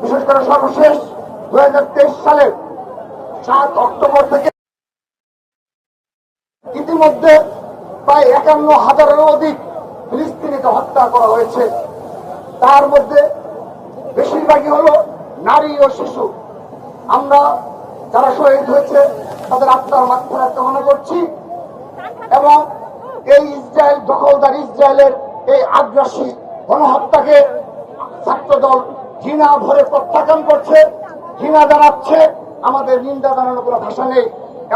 বিশেষ করে সর্বশেষ দু হাজার তেইশ সালের সাত অক্টোবর থেকে ইতিমধ্যে প্রায় একান্ন হাজারেরও অধিক ফিলিস্তিনিকে হত্যা করা হয়েছে। তার মধ্যে বেশিরভাগই হলো নারী ও শিশু। আমরা যারা শহীদ হয়েছে, তাদের আত্মার মাত্রা কামনা করছি এবং এই ইসরায়েল দখলদার ইসরায়েলের এই আগ্রাসী গণহত্যাকে ছাত্রদল ঘৃণা ভরে প্রত্যাখ্যান করছে, ঘৃণা জানাচ্ছে, আমাদের নিন্দা জানানোর কোনো ভাষা নেই।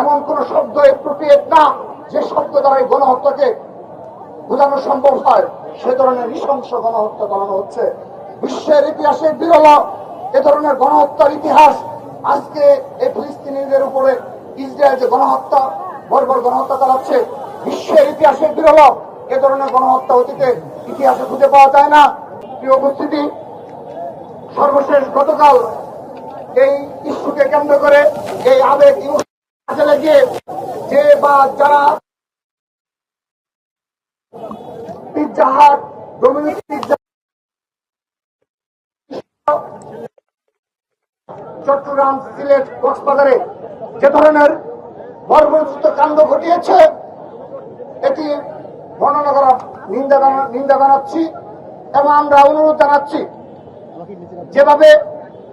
এমন কোন শব্দ এপ্রোপ্রিয়েট না, যে শব্দ দ্বারা এই গণহত্যাকে বোঝানো সম্ভব হয়। সে ধরনের নৃশংস গণহত্যা চালানো হচ্ছে। বিশ্বের ইতিহাসে বিরল এ ধরনের গণহত্যার ইতিহাস। আজকে এই ফিলিস্তিনিদের উপরে ইসরায়েল যে গণহত্যা, বর্বর গণহত্যা চালাচ্ছে, বিশ্বের ইতিহাসে বিরল এ ধরনের গণহত্যা অতীতে ইতিহাসে খুঁজে পাওয়া যায় না। প্রিয় উপস্থিতি সর্বশেষ গতকাল এই ইস্যুকে কেন্দ্র করে এই আবেগ কাজে লাগিয়ে যে বা যারা চট্টগ্রাম, সিলেট, কক্সবাজারে যে ধরনের বর্বরচিত কাণ্ড ঘটিয়েছে, এটি বর্ণনা করা নিন্দা নিন্দা জানাচ্ছি এবং আমরা অনুরোধ জানাচ্ছি যেভাবে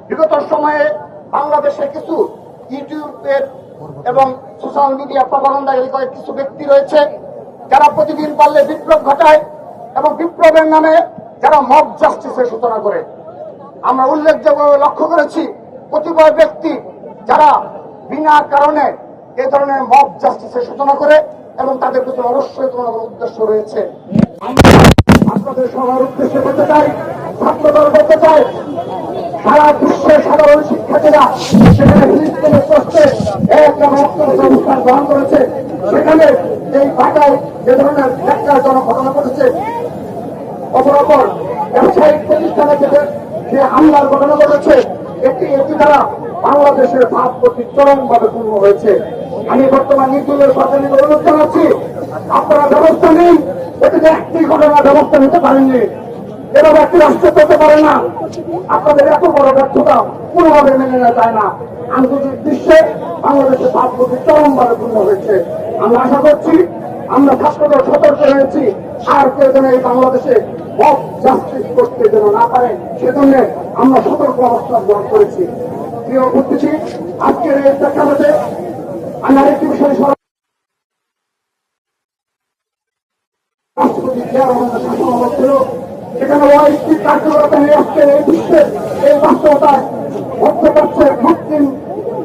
বিগত সময়ে বাংলাদেশে কিছু ইউটিউবের এবং সোশ্যাল মিডিয়া কয়েক কিছু ব্যক্তি রয়েছে, যারা প্রতিদিন পারলে বিপ্লব ঘটায় এবং বিপ্লবের নামে যারা মব জাস্টিসের সূচনা করে। আমরা উল্লেখযোগ্যভাবে লক্ষ্য করেছি, কতিপয় ব্যক্তি যারা বিনা কারণে এ ধরনের মব জাস্টিসের সূচনা করে এবং তাদের পিছনে অবশ্যই কোনো উদ্দেশ্য রয়েছে। আমরা আপনাদের সবার উদ্দেশ্যে বলতে চাই, ছাত্রদল বলতে চাই সারা বিশ্বের সাধারণ শিক্ষার্থীরা সেখানে ফিলিস্তিনের প্রশ্নে এক এবং অত্যন্ত অবস্থান গ্রহণ করেছে। সেখানে এই ঢাকায় যে ধরনের জনক ঘটনা ঘটেছে অপরাপর ব্যবসায়িক প্রতিষ্ঠানে যে যে হামলার ঘটনা ঘটেছে, একটি এটি দ্বারা বাংলাদেশের ভাবপতি চরমভাবে পূর্ণ হয়েছে। আমি বর্তমান নির্দলীয় সরকারি অনুরোধ জানাচ্ছি, আপনারা ব্যবস্থা নেই এটিতে একটি ঘটনা ব্যবস্থা নিতে পারেননি। এভাবে একটি রাষ্ট্র পেতে পারে না। আপনাদের এত বড় ব্যর্থতা কোনোভাবে মেনে নেওয়া যায় না। আন্তর্জাতিক বিশ্বে বাংলাদেশের ভাবপতি চরমভাবে পূর্ণ হয়েছে। আমরা আশা করছি আমরা ছাত্রদের সতর্ক রয়েছি আর কেউ যেন এই বাংলাদেশে করতে যেন না পারে, সেজন্য আমরা সতর্ক অবস্থান গ্রহণ করেছি। প্রিয় উপস্থিতি, আজকের এই প্রেক্ষাপটে আমি আরেকটি বিষয় রাষ্ট্রপতি শাসন ছিল সেখানে ওয়াইসি কার্যকরতা নিয়ে আসছে এই বিশ্বের এই বাস্তবতায় মধ্যপ্রাচ্যের মুসলিম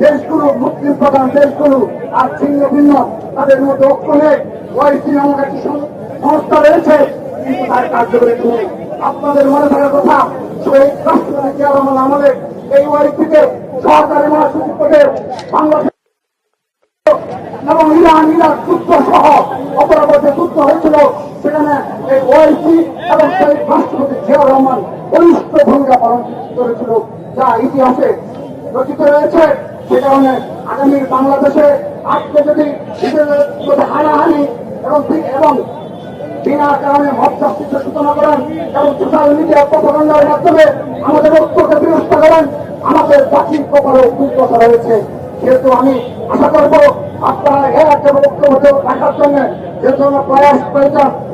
দেশগুলো মুসলিম প্রধান দেশগুলো আর ছিন্ন ভিন্ন তাদের মধ্যে ঐক্য নেই ওয়াইসি একটি সংস্থা রয়েছে। কিন্তু তার কার্যকরী আপনাদের মনে থাকার কথা শহীদ রাষ্ট্রপতি জিয়া রহমান আমলে এই ওয়াইসিতে সহকারী মহাসচিব পদে বাংলাদেশ এবং ইরান, ইরাক যুদ্ধ সহ অপরাধে যুদ্ধ হয়েছিল সেখানে ওআইসি এবং সেই রাষ্ট্রপতি জিয়াউর রহমান বলিষ্ঠ ভূমিকা পালন করেছিল, যা ইতিহাসে রচিত রয়েছে সে কারণে আগামী বাংলাদেশে আজকে যদি হানাহানি এবং বিনা কারণে মত সূচনা করেন এবং সোশ্যাল মিডিয়া প্রপাগন্ডার মাধ্যমে আমাদের ঐক্যকে বিনষ্ট করেন, আমাদের জাতির কপালে খুব রয়েছে। যেহেতু আমি আশা করব আপনারা এক এবং ঐক্যবদ্ধ রাখার জন্য যে ধরনের প্রয়াস প্রয়োজন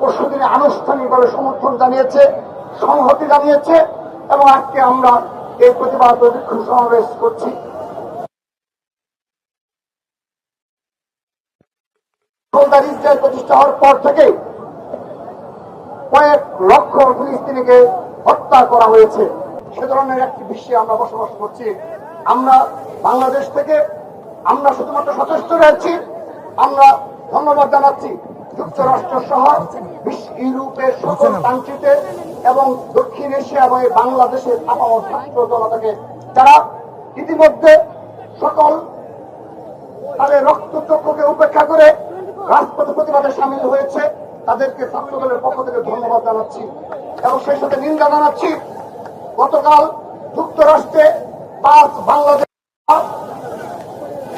পরশু দিনে আনুষ্ঠানিকভাবে সমর্থন জানিয়েছে, সংহতি জানিয়েছে, এবং আজকে আমরা এই প্রতিবাদ বিক্ষোভ সমাবেশ করছি। প্রতিষ্ঠা হওয়ার পর থেকে কয়েক লক্ষ হত্যা করা হয়েছে। সে ধরনের একটি আমরা বসবাস করছি। আমরা বাংলাদেশ থেকে, আমরা শুধুমাত্র সচেষ্ট রয়েছি, আমরা ধন্যবাদ জানাচ্ছি যুক্তরাষ্ট্র সহ ইউরোপের সকল কান্ট্রিতে এবং দক্ষিণ এশিয়া এবং বাংলাদেশের আপামর ছাত্র জনতাকে যারা ইতিমধ্যে সকল তাদের রক্তচক্ষকে উপেক্ষা করে রাজপথে প্রতিবাদে সামিল হয়েছে তাদেরকে ছাত্র দলের পক্ষ থেকে ধন্যবাদ জানাচ্ছি এবং সেই সাথে নিন্দা জানাচ্ছি গতকাল যুক্তরাষ্ট্রে পাঁচ বাংলাদেশ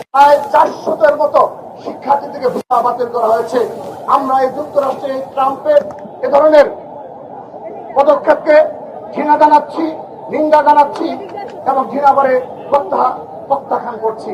প্রায় চারশতের মতো শিক্ষার্থী থেকে বাতিল করা হয়েছে। আমরা এই যুক্তরাষ্ট্রে ট্রাম্পের এ ধরনের পদক্ষেপকে ঘৃণা জানাচ্ছি, নিন্দা জানাচ্ছি এবং ঘৃণা করে প্রত্যাখ্যান করছি।